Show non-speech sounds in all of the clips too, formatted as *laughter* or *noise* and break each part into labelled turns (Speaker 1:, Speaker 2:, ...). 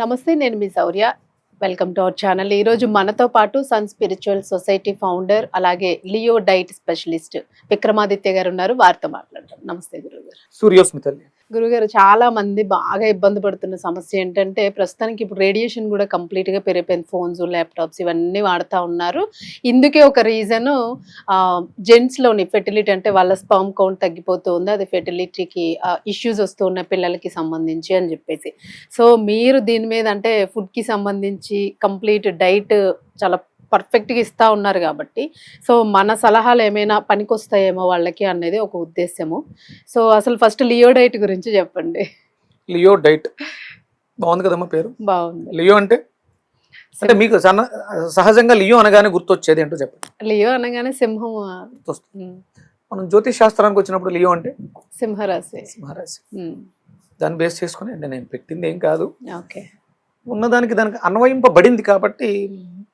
Speaker 1: నమస్తే నేను మీ Shourya. Welcome to our channel ఈరోజు మనతో పాటు సన్ స్పిరిచువల్ సొసైటీ ఫౌండర్ అలాగే Leo diet specialist Vikramaditya garu ఉన్నారు. వారితో మాట్లాడతాం నమస్తే గురువు
Speaker 2: గారు సూర్యోస్మితల్లి.
Speaker 1: గురుగారు చాలా మంది బాగా ఇబ్బంది పడుతున్న సమస్య ఏంటంటే ప్రస్తుతానికి ఇప్పుడు రేడియేషన్ కూడా కంప్లీట్గా పెరిగిపోయింది. ఫోన్స్ ల్యాప్టాప్స్ ఇవన్నీ వాడుతూ ఉన్నారు. ఇందుకే ఒక రీజన్ జెంట్స్లోని ఫెర్టిలిటీ అంటే వాళ్ళ స్పర్మ్ కౌంట్ తగ్గిపోతుంది అది ఫెర్టిలిటీకి ఇష్యూస్ వస్తూ ఉన్న పిల్లలకి సంబంధించి అని చెప్పేసి. సో మీరు దీని మీద అంటే ఫుడ్కి సంబంధించి కంప్లీట్ డైట్ చాలా పర్ఫెక్ట్గా ఇస్తా ఉన్నారు కాబట్టి. సో మన సలహాలు ఏమైనా పనికొస్తాయేమో వాళ్ళకి అనేది ఒక ఉద్దేశము సో అసలు ఫస్ట్ లియో డైట్ గురించి చెప్పండి.
Speaker 2: లియో డైట్ బాగుంది కదమ్మా పేరు?
Speaker 1: బాగుంది.
Speaker 2: లియో అంటే? అంటే మీకు సహజంగా లియో అనగానే గుర్తొచ్చేది ఏంటో చెప్పండి.
Speaker 1: లియో అనగానే సింహం
Speaker 2: మనం జ్యోతిష్ శాస్త్రానికి వచ్చినప్పుడు లియో అంటే?
Speaker 1: సింహరాశి. ఉమ్,
Speaker 2: దాన్ని బేస్ చేసుకుని అంటే నేను పెట్టింది ఏం కాదు.
Speaker 1: ఓకే.
Speaker 2: ఉన్నదానికి దానికి అన్వయింపబడింది కాబట్టి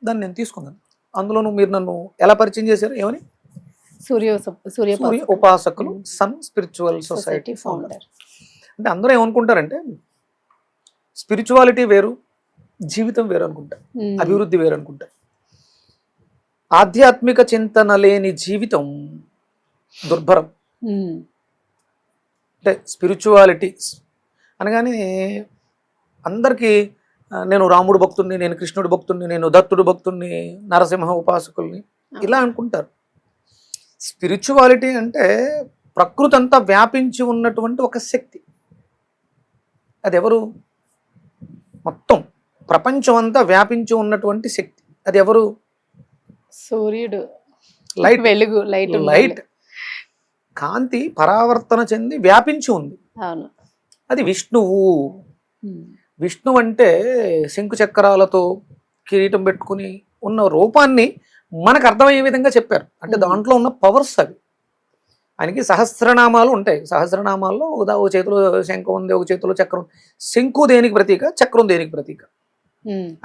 Speaker 2: దాన్ని నేను తీసుకున్నాను. అందులోనూ మీరు నన్ను ఎలా పరిచయం చేశారు? ఏమని?
Speaker 1: సూర్య సూర్య
Speaker 2: సూర్య ఉపాసకులు. Sun Spiritual
Speaker 1: Society
Speaker 2: founder. అంటే అందరూ ఏమనుకుంటారంటే స్పిరిచువాలిటీ వేరు జీవితం వేరు అనుకుంటారు అభివృద్ధి వేరు అనుకుంటారు ఆధ్యాత్మిక చింతన లేని జీవితం దుర్భరం. అంటే స్పిరిచువాలిటీ అనగానే అందరికీ నేను రాముడు భక్తుడిని నేను కృష్ణుడు భక్తుడిని నేను దత్తుడు భక్తుడిని నరసింహ ఉపాసకుల్ని ఇలా అనుకుంటారు. స్పిరిచువాలిటీ అంటే ప్రకృతి అంతా వ్యాపించి ఉన్నటువంటి ఒక శక్తి. అది ఎవరు మొత్తం ప్రపంచం అంతా వ్యాపించి ఉన్నటువంటి శక్తి. అది ఎవరు
Speaker 1: సూర్యుడు.
Speaker 2: లైట్.
Speaker 1: వెలుగు లైట్
Speaker 2: లైట్. కాంతి పరావర్తన చెంది వ్యాపించి ఉంది.
Speaker 1: అవును.
Speaker 2: అది విష్ణువు. విష్ణు అంటే శంకు చక్రాలతో కిరీటం పెట్టుకుని ఉన్న రూపాన్ని మనకు అర్థమయ్యే విధంగా చెప్పారు. అంటే. దాంట్లో ఉన్న పవర్స్ అవి. ఆయనకి సహస్రనామాలు ఉంటాయి. సహస్రనామాల్లో ఒక దా- ఒక చేతిలో శంఖం ఉంది ఒక చేతిలో చక్రం ఉంది. శంకు దేనికి ప్రతీక? చక్రం దేనికి ప్రతీక?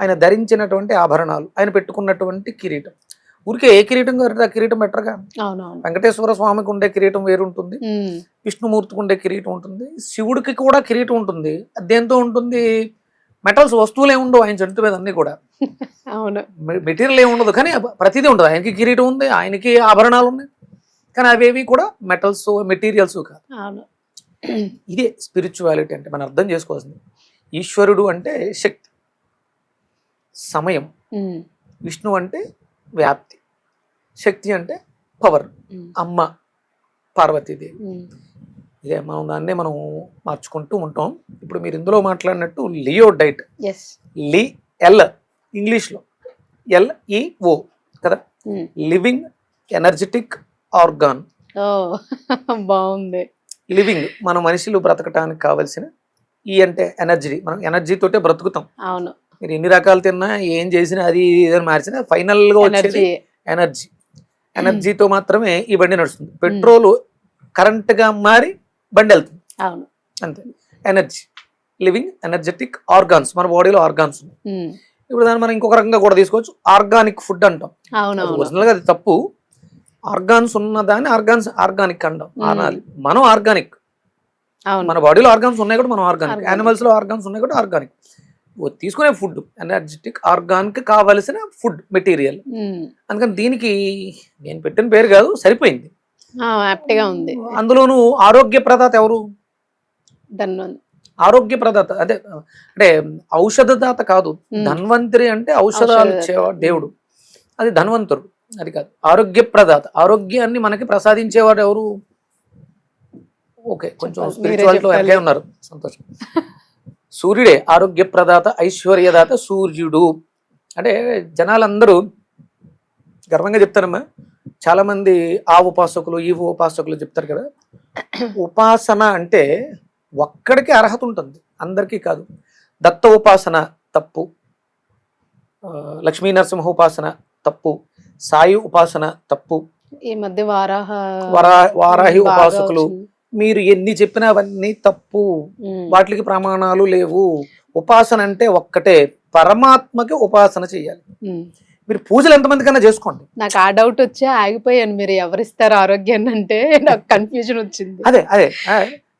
Speaker 2: ఆయన ధరించినటువంటి ఆభరణాలు ఆయన పెట్టుకున్నటువంటి కిరీటం. ఊరికే ఏ కిరీటం గారు ఆ కిరీటం
Speaker 1: అవునవును.
Speaker 2: వెంకటేశ్వర స్వామికి ఉండే కిరీటం వేరుంటుంది. విష్ణుమూర్తికి ఉండే కిరీటం ఉంటుంది. శివుడికి కూడా కిరీటం ఉంటుంది. దేంతో ఉంటుంది? మెటల్స్ వస్తువులే ఉండవు ఆయన జంతు మీద అన్ని కూడా.
Speaker 1: అవును.
Speaker 2: మెటీరియల్ ఏమి ఉండదు. కానీ ప్రతిదీ ఉండదు. ఆయనకి కిరీటం ఉంది ఆయనకి ఆభరణాలు ఉన్నాయి. కానీ అవేవి కూడా మెటల్స్ మెటీరియల్స్ కాదు. ఇదే స్పిరిచువాలిటీ అంటే మనం అర్థం చేసుకోవాల్సింది. ఈశ్వరుడు అంటే శక్తి. సమయం. విష్ణు అంటే వ్యాప్తి. శక్తి అంటే పవర్. అమ్మ పార్వతీదేవి. ఇదే మనం దాన్నే మనం మార్చుకుంటూ ఉంటాం. ఇప్పుడు మీరు ఇందులో మాట్లాడినట్టు లియో డైట్.
Speaker 1: ఎస్
Speaker 2: లి ఎల్ ఇంగ్లీష్లో. ఎల్ఈఓ కదా? Living energetic organ.
Speaker 1: బాగుంది.
Speaker 2: లివింగ్ మన మనుషులు బ్రతకటానికి కావలసిన ఈ అంటే ఎనర్జీ. మనం ఎనర్జీతోటే బ్రతుకుతాం.
Speaker 1: అవును.
Speaker 2: మీరు ఎన్ని రకాలు తిన్నా ఏం చేసినా అది ఏదైనా మార్చినా ఫైనల్గా వచ్చేది
Speaker 1: ఎనర్జీ.
Speaker 2: ఎనర్జీ ఎనర్జీతో మాత్రమే ఈ బండి నడుస్తుంది. పెట్రోల్ కరెంట్గా మారి బండి వెళ్తుంది.
Speaker 1: అవును.
Speaker 2: అంతే. ఎనర్జీ. Living energetic organs. మన బాడీలో ఆర్గాన్స్ ఉన్నాయి.
Speaker 1: ఉమ్,
Speaker 2: ఇప్పుడు దాన్ని మనం ఇంకొక రకంగా కూడా తీసుకోవచ్చు. ఆర్గానిక్ ఫుడ్ అంటాం.
Speaker 1: అవునవును.
Speaker 2: ఒరిజినల్గా అది తప్పు. ఆర్గాన్స్ ఉన్నదాన్ని ఆర్గాన్స్ ఆర్గానిక్ అంటాం.
Speaker 1: Hmm.
Speaker 2: అనాలి మనం ఆర్గానిక్. మన బాడీలో ఆర్గాన్స్ ఉన్నాయి కూడా మనం ఆర్గానిక్.
Speaker 1: Organic.
Speaker 2: యానిమల్స్లో ఆర్గాన్స్ ఉన్నాయి కూడా ఆర్గానిక్. తీసుకునే ఫుడ్ ఎనర్జెటిక్ ఆర్గానిక్ కావలసిన ఫుడ్ మెటీరియల్. అందుకని దీనికి నేను పెట్టిన పేరు కాదు సరిపోయింది.
Speaker 1: ఉంది.
Speaker 2: అందులోనూ ఆరోగ్య ప్రదాత ఎవరు? ఆరోగ్య ప్రదాత అదే అంటే ఔషధదాత కాదు. ధన్వంతరి అంటే ఔషధాలు. ఇచ్చేవాడు దేవుడు. అది ధన్వంతుడు అది కాదు. ఆరోగ్య ప్రదాత ఆరోగ్యాన్ని మనకి ప్రసాదించేవాడు ఎవరు? ఓకే కొంచెం స్పిరిచువాలిటీ ఉన్నారు. సంతోషం. సూర్యుడే ఆరోగ్య ప్రదాత ఐశ్వర్యదాత సూర్యుడు. అంటే జనాలందరూ గర్వంగా చెప్తారమ్మా. చాలా మంది ఆ ఉపాసకులు ఈ ఉపాసకులు చెప్తారు కదా. ఉపాసన అంటే ఒక్కడికి అర్హత ఉంటుంది. అందరికీ కాదు. దత్త ఉపాసన తప్పు. లక్ష్మీ నరసింహ ఉపాసన తప్పు. సాయి ఉపాసన తప్పు.
Speaker 1: ఈ మధ్య వారాహ
Speaker 2: వరా వారాహి ఉపాసకులు. మీరు ఎన్ని చెప్పినా అవన్నీ తప్పు. వాటికి ప్రమాణాలు లేవు. ఉపాసన అంటే ఒక్కటే. పరమాత్మకి ఉపాసన చేయాలి. మీరు పూజలు ఎంతమంది కన్నా చేసుకోండి.
Speaker 1: నాకు ఆ డౌట్ వచ్చి ఆగిపోయాను. మీరు ఎవరిస్తారు ఆరోగ్యాన్ని అంటే నాకు కన్ఫ్యూజన్ వచ్చింది.
Speaker 2: అదే అదే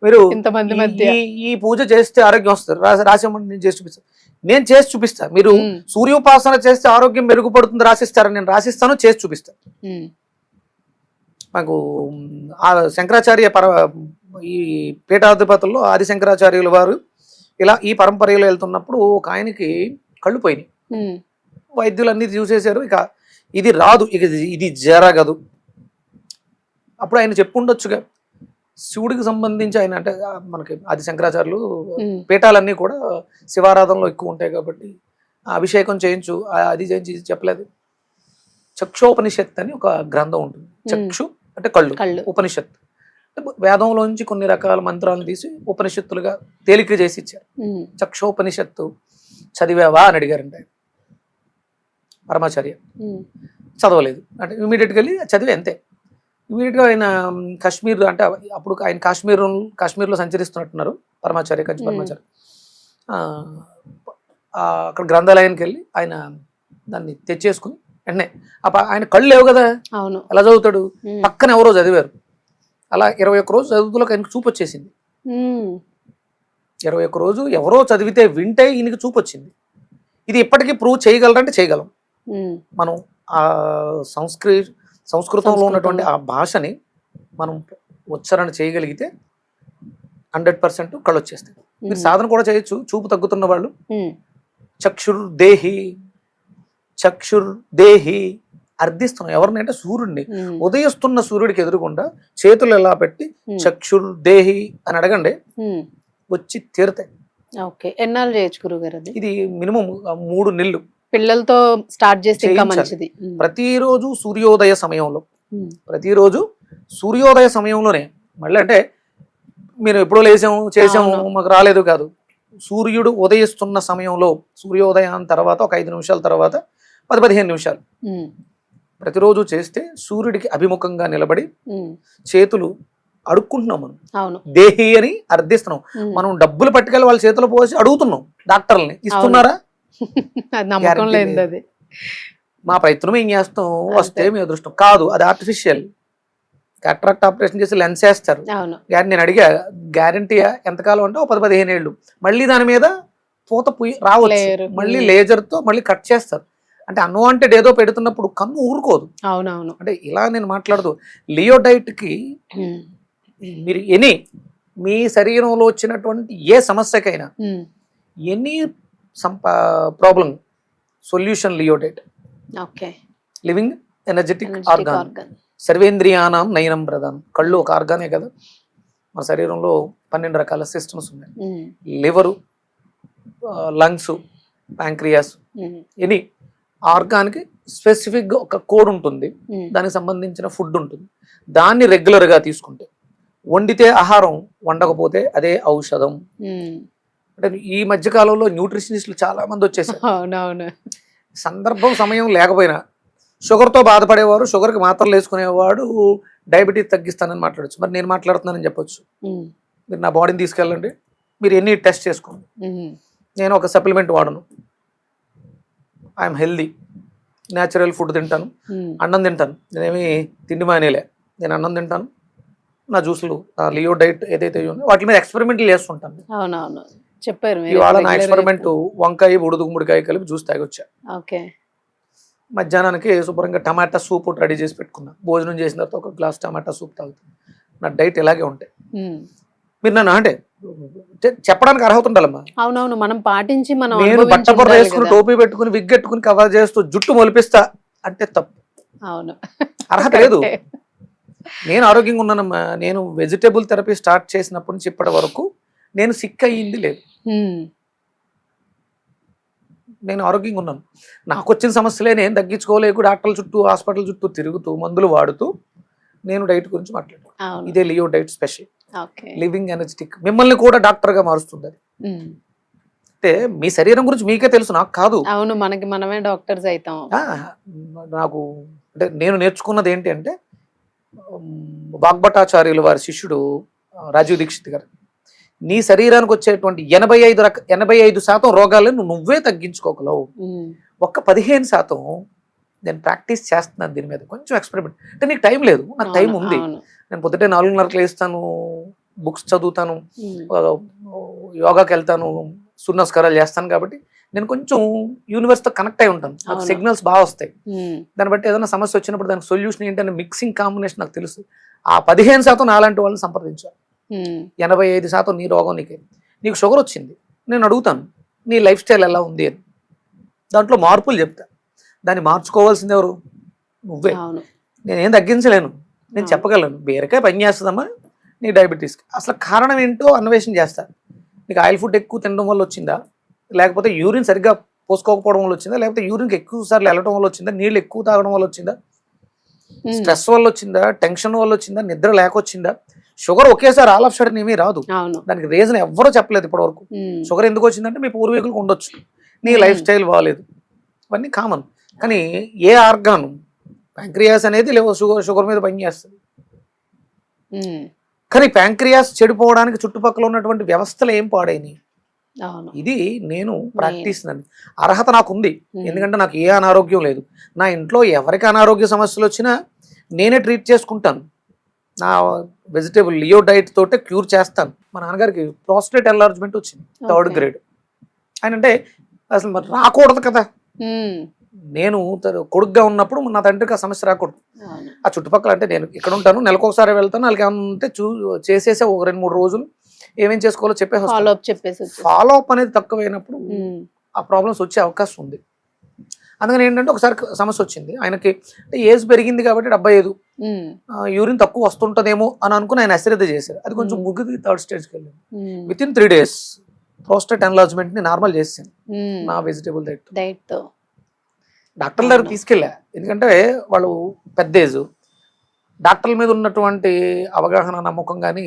Speaker 2: మీరు
Speaker 1: ఇంతమంది మధ్య.
Speaker 2: ఈ పూజ చేస్తే ఆరోగ్యం వస్తుంది. రాసి రాసేమంటే నేను చేసి చూపిస్తాను నేను చేసి చూపిస్తా. మీరు సూర్యోపాసన చేస్తే ఆరోగ్యం మెరుగుపడుతుంది రాసిస్తారని నేను రాసిస్తాను చేసి చూపిస్తాను మాకు శంకరాచార్య పర ఈ పీఠాధిపతుల్లో ఆది శంకరాచార్యుల వారు ఇలా ఈ పరంపరలో వెళ్తున్నప్పుడు ఒక ఆయనకి కళ్ళు పోయినాయి. వైద్యులు అన్ని చూసేశారు. ఇక ఇది రాదు ఇక ఇది- జరగదు. అప్పుడు ఆయన చెప్పుండొచ్చుగా శివుడికి సంబంధించి ఆయన అంటే మనకి ఆది శంకరాచార్యులు పీఠాలన్నీ కూడా శివారాధనలో ఎక్కువ ఉంటాయి కాబట్టి అభిషేకం చేయించు అది చేయించి చెప్పలేదు. చక్షోపనిషత్ అని ఒక గ్రంథం ఉంటుంది. చక్షు అంటే కళ్ళు
Speaker 1: కళ్ళు.
Speaker 2: ఉపనిషత్ అంటే వేదంలోంచి కొన్ని రకాల మంత్రాలను తీసి ఉపనిషత్తులుగా తేలిక చేసి ఇచ్చారు. చక్షోపనిషత్తు చదివావా అని అడిగారంట ఆయన. పరమాచార్య. చదవలేదు. అంటే ఇమీడియట్గా వెళ్ళి చదివి అంతే. ఇమీడియట్గా ఆయన కాశ్మీర్ అంటే అప్పుడు ఆయన కాశ్మీర్ కాశ్మీర్లో సంచరిస్తున్నట్టున్నారు. పరమాచార్య కంచి. పరమాచార్య. అక్కడ గ్రంథాలయానికి వెళ్ళి ఆయన దాన్ని తెచ్చేసుకుని వెంటనే. ఆయన కళ్ళు లేవు కదా.
Speaker 1: అవును.
Speaker 2: ఎలా చదువుతాడు? పక్కన ఎవరో చదివారు. అలా ఇరవై ఒక్క రోజు చదువుతులకు ఆయనకు చూపు వచ్చేసింది. ఇరవై ఒక్క రోజు ఎవరో చదివితే వింటే ఈయనకి చూపు వచ్చింది. ఇది ఇప్పటికీ ప్రూవ్ చేయగలరంటే చేయగలం. మనం ఆ సంస్కృ సంస్కృతంలో ఉన్నటువంటి ఆ. భాషని మనం ఉచ్చారణ చేయగలిగితే హండ్రెడ్ పర్సెంట్ కళ్ళు వచ్చేస్తాయి. మీరు సాధన కూడా చేయొచ్చు. చూపు తగ్గుతున్న వాళ్ళు. చక్షుర్ దేహి చక్షుర్ దేహి అర్థిస్తున్నాం. ఎవరిని అంటే సూర్యుడిని ఉదయిస్తున్న సూర్యుడికి ఎదురుకుండా చేతులు ఎలా పెట్టి చక్షుర్ దేహి అని అడగండి. వచ్చి తీరుతాయి.
Speaker 1: ఓకే. ఎన్నాళ్ళు చేయొచ్చు గురుగారు అది?
Speaker 2: ఇది మినిమం మూడు నెలలు.
Speaker 1: పిల్లలతో స్టార్ట్ చేస్తే ఇంకా. మంచిది.
Speaker 2: ప్రతిరోజు సూర్యోదయ సమయంలో. ప్రతిరోజు సూర్యోదయ సమయంలోనే. మళ్ళీ అంటే మీరు ఎప్పుడో లేసాము చేసాము. మాకు రాలేదు కాదు. సూర్యుడు ఉదయిస్తున్న సమయంలో సూర్యోదయం తర్వాత ఒక ఐదు నిమిషాల తర్వాత పది పదిహేను నిమిషాలు. ప్రతిరోజు చేస్తే సూర్యుడికి అభిముఖంగా నిలబడి చేతులు అడుక్కుంటున్నాం మనం.
Speaker 1: అవును.
Speaker 2: దేహి అని అర్థిస్తున్నాం. మనం డబ్బులు పట్టుకెళ్ళి వాళ్ళ చేతిలో పోసి అడుగుతున్నాం డాక్టర్లని. ఇస్తున్నారా? *laughs*
Speaker 1: నమ్మకం లేదు. అది.
Speaker 2: మా ప్రయత్నం ఏం చేస్తాం? వస్తే మీ అదృష్టం. కాదు అది ఆర్టిఫిషియల్ కాట్రాక్ట్ ఆపరేషన్ చేసి లెన్స్ వేస్తారు. నేను అడిగా గ్యారంటీ ఎంతకాలం అంటే ఒక పది పదిహేను ఏళ్ళు. మళ్ళీ దాని మీద పూత పుయ్యి రావచ్చు. మళ్ళీ
Speaker 1: Hmm.
Speaker 2: లేజర్తో మళ్ళీ కట్ చేస్తారు. అంటే అన్వాంటెడ్ ఏదో పెడుతున్నప్పుడు కన్ను ఊరుకోదు.
Speaker 1: అవునవును.
Speaker 2: అంటే ఇలా నేను మాట్లాడదు. లియోడైట్కి
Speaker 1: ఉమ్,
Speaker 2: మీరు ఎనీ మీ శరీరంలో వచ్చినటువంటి ఏ సమస్యకైనా any సంపా problem solution Leo diet.
Speaker 1: Okay.
Speaker 2: Living energetic organ. సర్వేంద్రియానం నయనం ప్రధానం కళ్ళు ఒక ఆర్గానే కదా? మన శరీరంలో పన్నెండు రకాల సిస్టమ్స్ ఉన్నాయి. లివరు లంగ్స్ ప్యాంక్రియాస్ ఎనీ ఆర్గాన్కి స్పెసిఫిక్గా ఒక కోడ్ ఉంటుంది. దానికి సంబంధించిన ఫుడ్ ఉంటుంది. దాన్ని రెగ్యులర్గా తీసుకుంటే వండితే ఆహారం వండకపోతే అదే ఔషధం. అంటే ఈ మధ్య కాలంలో న్యూట్రిషనిస్టులు చాలా మంది వచ్చేసారు సందర్భం సమయం లేకపోయినా షుగర్తో బాధపడేవారు షుగర్కి మాత్రలు వేసుకునేవాడు డయాబెటీస్ తగ్గిస్తానని మాట్లాడచ్చు. మరి నేను మాట్లాడుతున్నానని చెప్పొచ్చు. మీరు నా బాడీని తీసుకెళ్ళండి. మీరు ఎన్ని టెస్ట్ చేసుకోండి. నేను ఒక సప్లిమెంట్ వాడను. I'm healthy. న్యాచురల్ ఫుడ్ తింటాను.
Speaker 1: ఉమ్,
Speaker 2: అన్నం తింటాను. నేనేమి తిండి మానేలే. నేను అన్నం తింటాను. నా జ్యూసులు నా లియో డైట్ ఏదైతే ఉందో వాటి మీద ఎక్స్పెరిమెంట్లు చేస్తుంటాను
Speaker 1: అవునవును. చెప్పారు
Speaker 2: ఇవాళ నా ఎక్స్పెరిమెంట్ వంకాయ బుడుదు గుమ్మడికాయ కలిపి జ్యూస్ తాగొచ్చా.
Speaker 1: ఓకే.
Speaker 2: మధ్యాహ్నానికి శుభ్రంగా టమాటా సూప్ రెడీ చేసి పెట్టుకున్నా. భోజనం చేసిన తర్వాత ఒక గ్లాస్ టమాటా సూప్ తాగుతాను నా డైట్ ఇలాగే ఉంటాయి
Speaker 1: ఉమ్,
Speaker 2: మీరు నన్ను అంటే చెప్పడానికి అర్హత ఉండాలమ్మా.
Speaker 1: అవునవును మనం పాటించి మనం
Speaker 2: నేను వేసుకుని. టోపీ పెట్టుకుని విగ్ పెట్టుకుని కవర్ చేస్తూ జుట్టు మొలిపిస్తా అంటే తప్పు.
Speaker 1: అవును.
Speaker 2: అర్హత లేదు. నేను ఆరోగ్యంగా ఉన్నానమ్మా. నేను వెజిటేబుల్ థెరపీ స్టార్ట్ చేసినప్పటి నుంచి ఇప్పటి వరకు నేను సిక్ అయ్యింది లేదు. నేను ఆరోగ్యంగా ఉన్నాను. నాకు వచ్చిన సమస్యలే నేను తగ్గించుకోలేకు డాక్టర్ల చుట్టూ హాస్పిటల్ చుట్టూ తిరుగుతూ మందులు వాడుతూ నేను డైట్ గురించి మాట్లాడుతాను
Speaker 1: అవును.
Speaker 2: ఇదే Leo diet special. Living energetic. మిమ్మల్ని కూడా డాక్టర్గా మారుస్తుంది అది. అంటే మీ శరీరం గురించి మీకే తెలుసు నాకు కాదు.
Speaker 1: అవును మనకి మనమే డాక్టర్స్ అవుతాం
Speaker 2: నాకు అంటే నేను నేర్చుకున్నది ఏంటి అంటే వాగ్భటాచార్యులు వారి శిష్యుడు రాజీవ్ దీక్షిత్ గారు. నీ శరీరానికి వచ్చేటువంటి ఎనభై ఐదు రక ఎనభై ఐదు శాతం రోగాలను నువ్వే తగ్గించుకోగలవు. ఒక్క పదిహేను శాతం నేను ప్రాక్టీస్ చేస్తున్నాను దీని మీద. కొంచెం ఎక్స్పెరిమెంట్. అంటే నీకు టైం లేదు. నాకు టైం ఉంది. నేను పొద్దుటే నాలుగున్నరకు లేస్తాను బుక్స్ చదువుతాను ఆ, యోగాకి వెళ్తాను సూర్యనమస్కారాలు చేస్తాను కాబట్టి నేను కొంచెం యూనివర్స్తో కనెక్ట్ అయి ఉంటాను. నాకు. సిగ్నల్స్ బాగా వస్తాయి.
Speaker 1: ఉమ్,
Speaker 2: దాన్ని బట్టి ఏదైనా సమస్య వచ్చినప్పుడు దానికి సొల్యూషన్ ఏంటనే మిక్సింగ్ కాంబినేషన్ నాకు తెలుసు. ఆ పదిహేను శాతం నాలాంటి వాళ్ళని సంప్రదించాలి.
Speaker 1: ఉమ్,
Speaker 2: ఎనభై ఐదు శాతం నీ రోగం నీకే. నీకు షుగర్ వచ్చింది. నేను అడుగుతాను నీ లైఫ్ స్టైల్ ఎలా ఉంది అని. దాంట్లో మార్పులు చెప్తా. దాన్ని మార్చుకోవాల్సింది ఎవరు? నువ్వే. నేనేం తగ్గించలేను. నేను. చెప్పగలను బీరకాయ పని చేస్తుందమ్మా నీ డయాబెటీస్కి అసలు కారణం ఏంటో అన్వేషణ చేస్తా నీకు ఆయిల్ ఫుడ్ ఎక్కువ తినడం వల్ల వచ్చిందా? లేకపోతే యూరిన్ సరిగ్గా పోసుకోకపోవడం వల్ల వచ్చిందా? లేకపోతే యూరిన్కి ఎక్కువ సార్లు వెళ్ళడం వల్ల వచ్చిందా? నీళ్ళు ఎక్కువ తాగడం వల్ల వచ్చిందా? స్ట్రెస్ వల్ల వచ్చిందా? టెన్షన్ వల్ల వచ్చిందా? నిద్ర లేక వచ్చిందా షుగర్ ఒకేసారి ఆల్ ఆఫ్ సడన్ ఏమీ రాదు. దానికి రీజన్ ఎవ్వరూ చెప్పలేదు ఇప్పటివరకు.
Speaker 1: ఉమ్,
Speaker 2: షుగర్ ఎందుకు వచ్చిందంటే మీ పూర్వీకులకు ఉండొచ్చు. నీ. లైఫ్ స్టైల్ బాగాలేదు ఇవన్నీ కామన్. కానీ ఏ ఆర్గాన్ ప్యాంక్రియాస్ అనేది లేవు షుగర్ షుగర్ మీద పనిచేస్తుంది కానీ ప్యాంక్రియాస్ చెడిపోవడానికి చుట్టుపక్కల ఉన్నటువంటి వ్యవస్థలు ఏం పాడైనాయి? ఇది నేను ప్రాక్టీస్ అర్హత నాకు ఉంది ఎందుకంటే నాకు ఏ అనారోగ్యం లేదు. నా ఇంట్లో ఎవరికి అనారోగ్య సమస్యలు వచ్చినా నేనే ట్రీట్ చేసుకుంటాను. నా వెజిటేబుల్ లియో డైట్ తోటే క్యూర్ చేస్తాను. మా నాన్నగారికి ప్రాస్టేట్ ఎన్లార్జ్మెంట్ వచ్చింది థర్డ్. గ్రేడ్. ఆయన అంటే అసలు మరి రాకూడదు కదా. నేను కొడుకుగా ఉన్నప్పుడు నా తండ్రికి ఆ సమస్య రాకూడదు. ఆ చుట్టుపక్కల అంటే నేను ఇక్కడ ఉంటాను నెలకు ఒకసారి వెళ్తాను వాళ్ళకి ఏమన్నా ఉంటే చూ చేసేసే ఒక రెండు మూడు రోజులు ఏమేం చేసుకోవాలో చెప్పేసి
Speaker 1: ఫాలో అప్ చెప్పేసి వచ్చేసి.
Speaker 2: ఫాలో అప్ అనేది తక్కువైనప్పుడు ఆ ప్రాబ్లమ్స్ వచ్చే అవకాశం ఉంది. అందుకని ఏంటంటే ఒకసారి సమస్య వచ్చింది. ఆయనకి అంటే ఏజ్ పెరిగింది కాబట్టి డెబ్బై ఐదు. యూరిన్ తక్కువ వస్తుంటుందేమో అని అనుకుని ఆయన అశ్రద్ధ చేశారు. అది కొంచెం. ముగ్గుది థర్డ్ స్టేజ్కి వెళ్ళింది. Within three days prostate ఎన్లార్జ్మెంట్ని నార్మల్ చేసాను
Speaker 1: ఉమ్,
Speaker 2: నా వెజిటేబుల్ డైట్
Speaker 1: డైట్
Speaker 2: డాక్టర్ల దగ్గర. తీసుకెళ్ళా. ఎందుకంటే వాళ్ళు పెద్ద ఏజ్. డాక్టర్ల మీద ఉన్నటువంటి అవగాహన నమ్మకం కానీ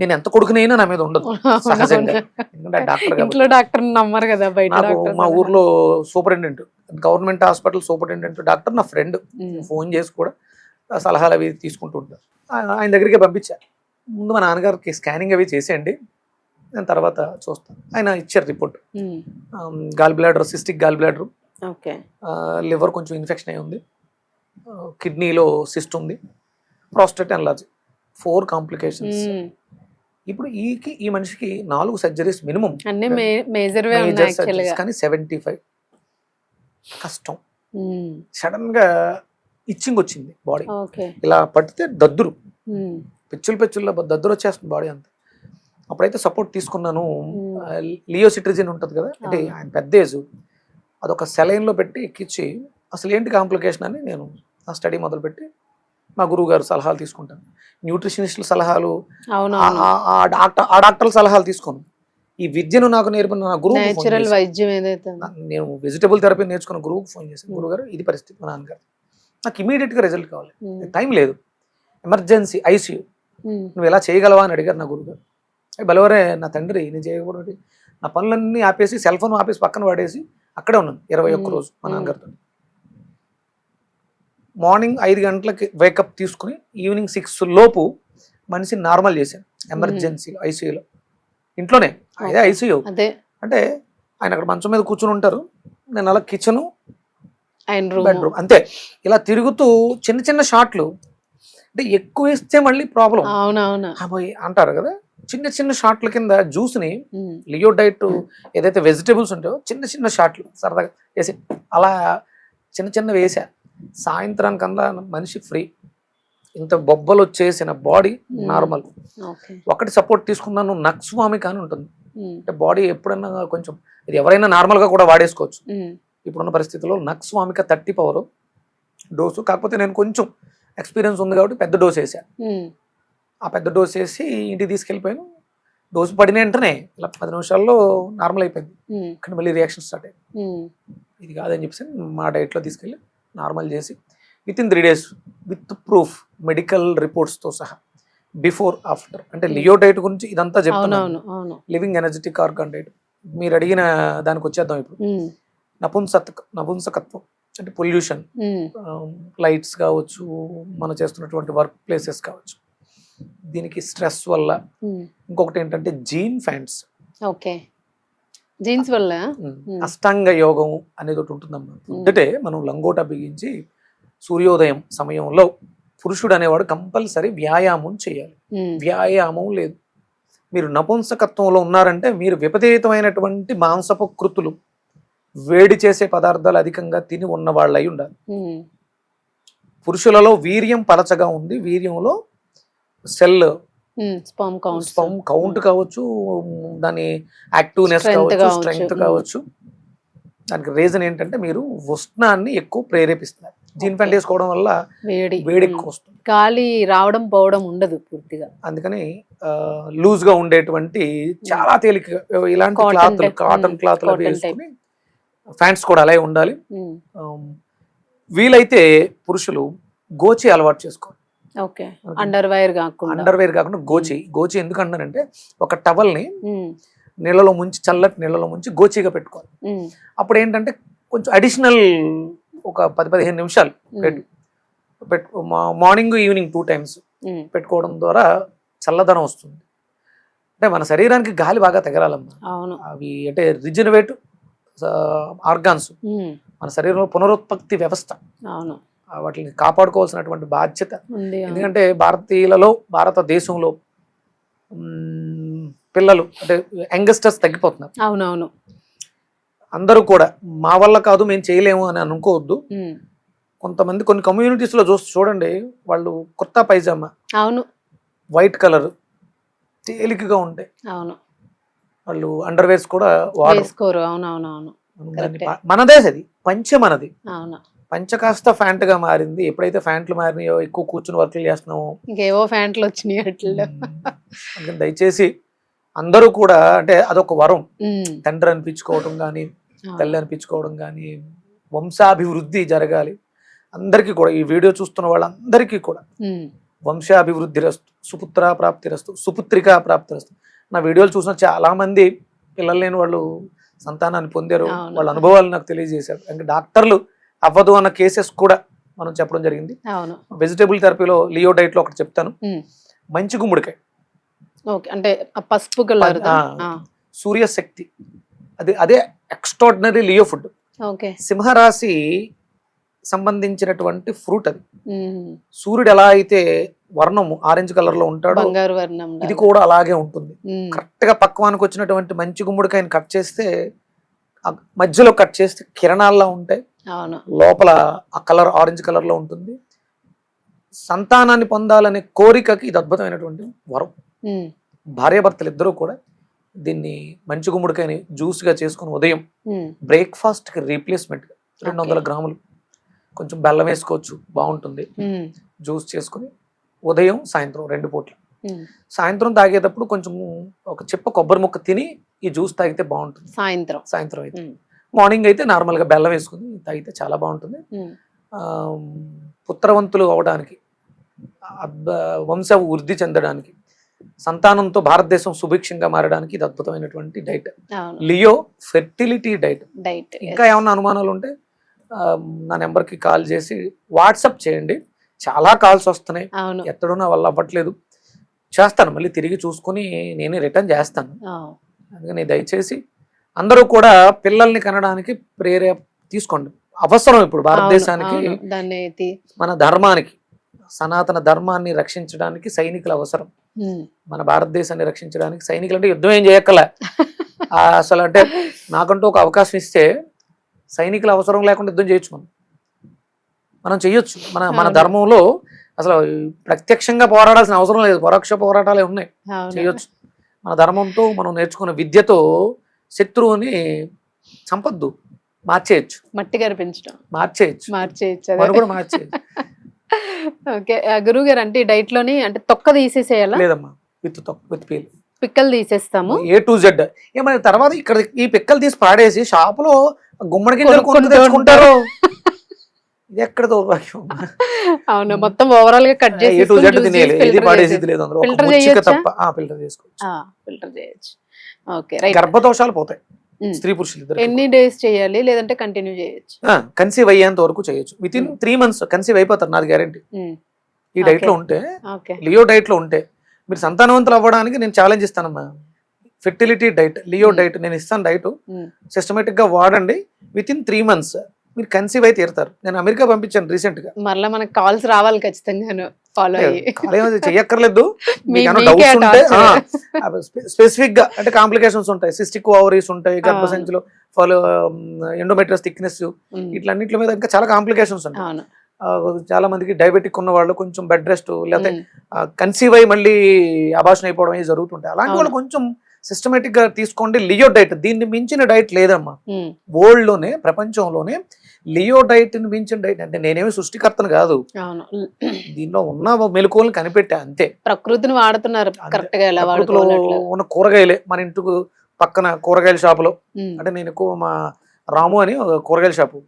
Speaker 2: నేను ఎంత కొడుకునైనా నా మీద ఉండదు. *laughs* సహజంగా. ఎందుకంటే డాక్టర్
Speaker 1: ఇంట్లో డాక్టర్ నమ్మరు కదా బయట
Speaker 2: నాకు
Speaker 1: డాక్టర్
Speaker 2: మా ఊర్లో superintendent government hospital superintendent doctor నా ఫ్రెండ్. ఫోన్ చేసి కూడా సలహాలు అవి తీసుకుంటూ ఉంటాను ఆ- ఆయన దగ్గరికి పంపించా. ముందు మా నాన్నగారికి స్కానింగ్ అవి చేసేయండి. నేను తర్వాత చూస్తాను ఆయన ఇచ్చారు report. Gall bladder cystic gall bladder. Liver కొంచెం ఇన్ఫెక్షన్ అయి ఉంది. కిడ్నీలో సిస్ట్ ఉంది. Prostate enlarge four complications. ఇప్పుడు ఈకి ఈ మనిషికి నాలుగు సర్జరీస్ మినిమం.
Speaker 1: అన్ని మేజర్
Speaker 2: సర్జరీస్ కానీ సెవెంటీ ఫైవ్. కష్టం. సడన్గా ఇచ్చింగ్ వచ్చింది బాడీ.
Speaker 1: ఓకే.
Speaker 2: ఇలా పట్టితే దద్దురు. పిచ్చులు పిచ్చుల్లో దద్దురు వచ్చేస్తుంది బాడీ అంతా. అప్పుడైతే సపోర్ట్ తీసుకున్నాను. లియోసిట్రిజిన్ ఉంటుంది కదా? అంటే. ఆయన పెద్ద ఏజ్. అదొక saline లో పెట్టి ఎక్కించి అసలు ఏంటి కాంప్లికేషన్ అని నేను నా స్టడీ మొదలుపెట్టి మా గురువు గారు సలహాలు తీసుకుంటాను. న్యూట్రిషనిస్టుల సలహాలు
Speaker 1: అవును
Speaker 2: ఆ- ఆ- ఆ డాక్టర్ ఆ డాక్టర్ల సలహాలు తీసుకోను. ఈ విద్యను నాకు నేర్పిన నా గురువు
Speaker 1: నేచురల్ వైద్యం ఏదైతే.
Speaker 2: నేను వెజిటబుల్ థెరపీ నేర్చుకున్న గురువుకి ఫోన్ చేశాను. గురుగారు ఇది పరిస్థితి మా నాన్నగారు నాకు immediate గా రిజల్ట్ కావాలి. టైం లేదు. ఎమర్జెన్సీ ఐసీయూ నువ్వు ఎలా చేయగలవా అని అడిగారు నా గురుగారు "ఏ బలవరే నా తండ్రి నేను చేయకూడదు. నా పనులన్నీ ఆపేసి సెల్ ఫోన్ ఆపేసి పక్కన పడేసి అక్కడే ఉన్నాను ఇరవై ఒక్క. రోజు మా. నాన్నగారితో. మార్నింగ్ ఐదు గంటలకి వేకప్ తీసుకుని ఈవినింగ్ సిక్స్ లోపు మనిషిని నార్మల్ చేశాను ఎమర్జెన్సీలో ఐసీయూలో ఇంట్లోనే అదే. ఐసీయూ అంటే ఆయన అక్కడ మంచం మీద కూర్చుని ఉంటారు నేను అలా కిచెను బెడ్రూమ్ అంతే. ఇలా తిరుగుతూ చిన్న చిన్న షాట్లు అంటే ఎక్కువ ఇస్తే మళ్ళీ ప్రాబ్లం
Speaker 1: అవునవును.
Speaker 2: అంటారు కదా చిన్న చిన్న షాట్ల కింద జ్యూస్ని లియో డైట్ ఏదైతే వెజిటేబుల్స్ ఉంటాయో చిన్న చిన్న షాట్లు సరదాగా వేసి అలా చిన్న చిన్న వేసా. సాయంత్రానికల్లా మనిషి ఫ్రీ. ఇంత బొబ్బలు వచ్చేసిన బాడీ నార్మల్. ఒకటి సపోర్ట్ తీసుకున్నాను నక్స్వామిక అని ఉంటుంది. అంటే బాడీ ఎప్పుడైనా కొంచెం ఇది ఎవరైనా నార్మల్గా కూడా వాడేసుకోవచ్చు. ఇప్పుడున్న పరిస్థితుల్లో నక్స్వామిక థర్టీ పవర్ డోసు. కాకపోతే నేను కొంచెం ఎక్స్పీరియన్స్ ఉంది కాబట్టి పెద్ద డోస్ వేసా.
Speaker 1: ఉమ్,
Speaker 2: ఆ పెద్ద డోస్ వేసి ఇంటికి తీసుకెళ్ళిపోయాను. డోసు పడిన వెంటనే ఇలా పది నిమిషాల్లో నార్మల్ అయిపోయింది. కానీ మళ్ళీ రియాక్షన్ స్టార్ట్ అయింది. ఇది కాదని చెప్పేసి మా డైట్లో తీసుకెళ్ళి నార్మల్ చేసి within three days with proof medical రిపోర్ట్స్తో సహా బిఫోర్ ఆఫ్టర్ అంటే లియో డైట్ గురించి ఇదంతా చెప్తున్నాను. Living energetic organ diet. మీరు అడిగిన దానికి వచ్చేద్దాం ఇప్పుడు.
Speaker 1: ఉమ్,
Speaker 2: నపుంసక నపుంసకత్వం. అంటే పొల్యూషన్ లైట్స్ కావచ్చు మనం చేస్తున్నటువంటి వర్క్ ప్లేసెస్ కావచ్చు. దీనికి స్ట్రెస్ వల్ల ఇంకొకటి ఏంటంటే జీన్ ఫ్యాన్స్
Speaker 1: ఓకే. జీన్స్ వల్ల?
Speaker 2: అష్టాంగ యోగం అనేది ఒకటి ఉంటుందమ్మా అంటే మనం లంగోటా బిగించి సూర్యోదయం సమయంలో పురుషుడు అనేవాడు కంపల్సరీ వ్యాయామం చేయాలి. వ్యాయామం లేదు. మీరు నపుంసకత్వంలో ఉన్నారంటే మీరు విపరీతమైనటువంటి మాంసపు కృతులు వేడి చేసే పదార్థాలు అధికంగా తిని ఉన్న వాళ్ళై ఉండాలి పురుషులలో వీర్యం పలచగా ఉంది వీర్యంలో cell
Speaker 1: sperm count
Speaker 2: sperm count కావచ్చు దాని యాక్టివ్నెస్ కావచ్చు. స్ట్రెంగ్త్. కావచ్చు దానికి రీజన్ ఏంటంటే మీరు ఉష్ణాన్ని ఎక్కువ ప్రేరేపిస్తున్నారు జీన్ ప్యాంట్. వేసుకోవడం వల్ల
Speaker 1: వేడి
Speaker 2: వేడి. ఎక్కువ వస్తుంది
Speaker 1: గాలి రావడం పోవడం ఉండదు పూర్తిగా
Speaker 2: అందుకని లూజ్గా ఉండేటువంటి చాలా తేలిక ఇలాంటి క్లాత్. కాటన్. క్లాత్
Speaker 1: Cotton
Speaker 2: వేసుకుని ఫ్యాంట్స్ కూడా అలాగే ఉండాలి. వీలైతే పురుషులు గోచి అలవాటు చేసుకోవాలి.
Speaker 1: ఓకే. అండర్ వైర్ కాకుండా.
Speaker 2: అండర్ వేర్ కాకుండా గోచి. గోచి ఎందుకు అంటారంటే ఒక టవల్ని
Speaker 1: ఉమ్,
Speaker 2: నీళ్ళలో ముంచి చల్లటి నీళ్ళలో ముంచి గోచిగా పెట్టుకోవాలి. అప్పుడు ఏంటంటే కొంచెం అడిషనల్ ఒక పది పదిహేను నిమిషాలు పెట్టు. మార్నింగ్ ఈవినింగ్ టూ టైమ్స్ పెట్టుకోవడం ద్వారా చల్లదనం వస్తుంది. అంటే మన శరీరానికి గాలి బాగా తగలాలమ్మా
Speaker 1: అవును.
Speaker 2: అవి అంటే రిజనవేట్ ఆర్గాన్స్. మన శరీరంలో పునరుత్పత్తి వ్యవస్థ.
Speaker 1: అవును.
Speaker 2: వాటిని కాపాడుకోవాల్సినటువంటి బాధ్యత. ఎందుకంటే భారతీయులలో భారతదేశంలో పిల్లలు అంటే యంగస్టర్స్ తగ్గిపోతున్నారు.
Speaker 1: అవునవును.
Speaker 2: అందరూ కూడా మా వల్ల కాదు మేము చేయలేము అని అనుకోవద్దు. కొంతమంది కొన్ని communities లో చూసి చూడండి వాళ్ళు కుర్తా పైజామా
Speaker 1: అవును.
Speaker 2: వైట్ కలర్ తేలికగా ఉంటాయి.
Speaker 1: అవును.
Speaker 2: వాళ్ళు అండర్వేర్స్ కూడా వాడరు.
Speaker 1: వేసుకోరు. అవును అవును అవును
Speaker 2: మనం దాన్ని
Speaker 1: Correct.
Speaker 2: ప- మనదే అది. పంచె మనది.
Speaker 1: అవును.
Speaker 2: పంచ కాస్త ఫ్యాంట్గా మారింది. ఎప్పుడైతే ఫ్యాంట్లు మారినాయో ఎక్కువ కూర్చుని వర్క్లు చేస్తున్నామో.
Speaker 1: ఇంకేవో ఫ్యాంట్లు వచ్చినాయి
Speaker 2: దయచేసి అందరూ కూడా అంటే అదొక వరం. తండ్రి అనిపించుకోవడం కానీ. తల్లి అనిపించుకోవడం కానీ వంశాభివృద్ధి జరగాలి. అందరికీ కూడా ఈ వీడియో చూస్తున్న వాళ్ళందరికీ కూడా వంశాభివృద్ధి రస్తు సుపుత్ర ప్రాప్తి రస్తు సుపుత్రికా ప్రాప్తి రస్తు. నా వీడియోలు చూసిన చాలా మంది పిల్లలు లేని వాళ్ళు సంతానాన్ని పొందారు. వాళ్ళ అనుభవాలు నాకు తెలియజేశారు. ఇంకా డాక్టర్లు అవ్వదు అన్న కేసెస్ కూడా మనం చెప్పడం జరిగింది. వెజిటేబుల్ థెరపీలో లియో డైట్లో ఒకటి చెప్తాను. మంచి గుమ్మడికాయ.
Speaker 1: ఓకే. అంటే పసుపు కలర్.
Speaker 2: సూర్యశక్తి. అది అదే ఎక్స్ట్రాడినరీ లియో ఫుడ్.
Speaker 1: ఓకే.
Speaker 2: సింహరాశి సంబంధించినటువంటి ఫ్రూట్ అది. సూర్యుడు ఎలా అయితే వర్ణము ఆరెంజ్ కలర్లో ఉంటాడో.
Speaker 1: బంగారు వర్ణం
Speaker 2: ఇది. కూడా అలాగే ఉంటుంది. కరెక్ట్గా పక్వానికి వచ్చినటువంటి మంచి గుమ్మడికాయని కట్ చేస్తే మధ్యలో కట్ చేస్తే కిరణాల్లో ఉంటాయి. లోపల ఆ కలర్ ఆరెంజ్ కలర్లో ఉంటుంది. సంతానాన్ని పొందాలనే కోరికకి ఇది అద్భుతమైనటువంటి వరం. భార్యాభర్తలు ఇద్దరూ కూడా దీన్ని మంచి గుమ్మడికాయని జ్యూస్గా చేసుకుని ఉదయం బ్రేక్ఫాస్ట్కి రీప్లేస్మెంట్ రెండు వందల. గ్రాములు కొంచెం బెల్లం వేసుకోవచ్చు బాగుంటుంది. జ్యూస్ చేసుకుని ఉదయం సాయంత్రం రెండు పూట్ల. సాయంత్రం తాగేటప్పుడు కొంచెం ఒక చిప్ప కొబ్బరి ముక్క తిని ఈ జ్యూస్ తాగితే బాగుంటుంది.
Speaker 1: సాయంత్రం.
Speaker 2: సాయంత్రం అయితే. మార్నింగ్ అయితే నార్మల్గా బెల్లం వేసుకుని తాగితే చాలా బాగుంటుంది. పుత్రవంతులు అవడానికి వంశ వృద్ధి చెందడానికి సంతానంతో భారతదేశం సుభిక్షంగా మారడానికి ఇది అద్భుతమైనటువంటి diet. Leo fertility diet.
Speaker 1: Diet
Speaker 2: ఇంకా ఏమన్నా అనుమానాలు ఉంటే నా నెంబర్కి కాల్ చేసి వాట్సాప్ చేయండి. చాలా కాల్స్ వస్తున్నాయి. ఎత్తడో నా వల్ల అవ్వట్లేదు. చేస్తాను మళ్ళీ తిరిగి చూసుకుని నేనే రిటర్న్ చేస్తాను. అందుకని దయచేసి అందరూ కూడా పిల్లల్ని కనడానికి ప్రేరే తీసుకోండి. అవసరం ఇప్పుడు భారతదేశానికి మన ధర్మానికి సనాతన ధర్మాన్ని రక్షించడానికి సైనికులు అవసరం. మన భారతదేశాన్ని రక్షించడానికి సైనికులు అంటే యుద్ధం ఏం చేయక్కల *laughs* అసలు అంటే నాకంటూ ఒక అవకాశం ఇస్తే సైనికుల అవసరం లేకుండా యుద్ధం చేయొచ్చు మనం. మనం చెయ్యొచ్చు. మన మన. ధర్మంలో అసలు ప్రత్యక్షంగా పోరాడాల్సిన అవసరం లేదు. పరోక్ష పోరాటాలే ఉన్నాయి. చేయొచ్చు మన ధర్మంతో మనం నేర్చుకున్న విద్యతో శత్రువుని చంపద్దు. మార్చేయచ్చు.
Speaker 1: మట్టి కనిపించడం
Speaker 2: మార్చేయచ్చు.
Speaker 1: మార్చేయచ్చు.
Speaker 2: మనం కూడా మార్చేయచ్చు.
Speaker 1: ఓకే. గురువు గారు అంటే డైట్లోని అంటే తొక్క తీసేసేయాలా?
Speaker 2: లేదమ్మా. With with peel.
Speaker 1: పిక్కలు తీసేస్తాము.
Speaker 2: A to Z. ఏమైనా తర్వాత ఇక్కడ ఈ పిక్కలు తీసి పాడేసి షాపులో గుమ్మడి గింజలు
Speaker 1: కొనుక్కొని
Speaker 2: కొనుక్కు తెచ్చుకుంటారు. ఇది ఎక్కడ దౌర్భాగ్యం
Speaker 1: అవును మొత్తం ఓవరాల్గా కట్
Speaker 2: ఏ టు జెడ్ తినేయాలి ఇది లేదు అందులో ముచ్చిక
Speaker 1: చేయొచ్చా?
Speaker 2: తప్ప ఆ ఫిల్టర్ చేసుకోవచ్చు
Speaker 1: ఫిల్టర్ చేయొచ్చు ఓకే రైట్
Speaker 2: గర్భదోషాలు పోతాయి స్త్రీ పురుషులు ఇద్దరు
Speaker 1: ఎన్ని డేస్ చేయాలి లేదంటే కంటిన్యూ చేయొచ్చు
Speaker 2: కన్సీవ్ అయ్యేంత వరకు చేయొచ్చు within
Speaker 1: Hmm.
Speaker 2: Three months conceive అయిపోతారు నాది గ్యారంటీ ఈ. డైట్లో ఉంటే లియో డైట్లో ఉంటే మీరు సంతానవంతులు అవ్వడానికి నేను ఛాలెంజ్ ఇస్తానమ్మా fertility diet Leo
Speaker 1: Hmm.
Speaker 2: Diet నేను ఇస్తాను డైట్ సిస్టమేటిక్గా వాడండి విత్ ఇన్ త్రీ మంత్స్ మీరు కన్సీవ్ అయితే తీరుతారు. నేను అమెరికా పంపించాను రీసెంట్గా
Speaker 1: మరలా మనకు కాల్స్ రావాలి ఖచ్చితంగాను ఫాలో అయ్యి.
Speaker 2: చెయ్యక్కర్లేదు. *laughs* స్పెసిఫిక్గా అంటే కాంప్లికేషన్స్ ఉంటాయి. సిస్టిక్ ఓవరీస్ ఉంటాయి గర్భసంచిలో ఫాలో ఎండోమెట్రస్ థిక్నెస్ ఇట్లన్నిటి మీద ఇంకా చాలా కాంప్లికేషన్స్ ఉంటాయి. చాలా మందికి డయాబెటిక్ ఉన్న వాళ్ళు కొంచెం బెడ్ రెస్ట్ లేకపోతే కన్సీవ్ అయ్యి మళ్ళీ అభాషణ అయిపోవడం జరుగుతుంటాయి. అలాంటి. వాళ్ళు కొంచెం సిస్టమేటిక్గా తీసుకోండి. లియో డైట్ దీన్ని మించిన డైట్ లేదమ్మా. వరల్డ్లోనే ప్రపంచంలోనే లియో డైట్ని మించిన డైట్ అంటే నేనేమి సృష్టికర్తను కాదు. దీనిలో ఉన్న మెలకువలను కనిపెట్టా అంతే.
Speaker 1: ప్రకృతిని వాడుతున్నారు. కరెక్ట్గా
Speaker 2: ఉన్న కూరగాయలే మన ఇంటికి పక్కన కూరగాయల షాపులో. అంటే నేను ఎక్కువ మా రాము అని ఒక కూరగాయల షాపు.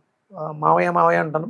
Speaker 2: మావయ్య మావయ్య అంటాను.